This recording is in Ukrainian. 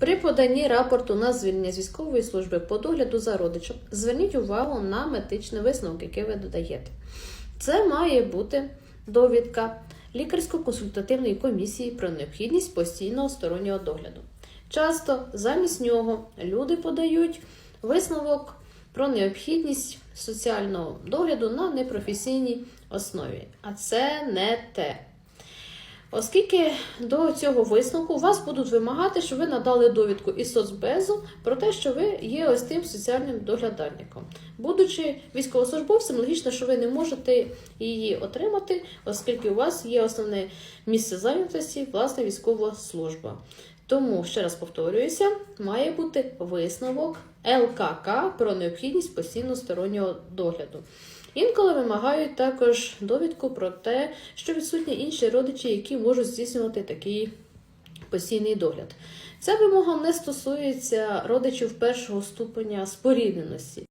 При поданні рапорту на звільнення з військової служби по догляду за родичем зверніть увагу на медичний висновок, який ви додаєте. Це має бути довідка лікарсько-консультативної комісії про необхідність постійного стороннього догляду. Часто замість нього люди подають висновок про необхідність соціального догляду на непрофесійній основі. А це не те. Оскільки до цього висновку вас будуть вимагати, щоб ви надали довідку із соцбезу про те, що ви є ось тим соціальним доглядальником. Будучи військовослужбовцем, логічно, що ви не можете її отримати, оскільки у вас є основне місце зайнятості, власне, військова служба. Тому, ще раз повторююся, має бути висновок ЛКК про необхідність постійно стороннього догляду. Інколи вимагають також довідку про те, що відсутні інші родичі, які можуть здійснювати такий постійний догляд. Ця вимога не стосується родичів першого ступеня спорідненості.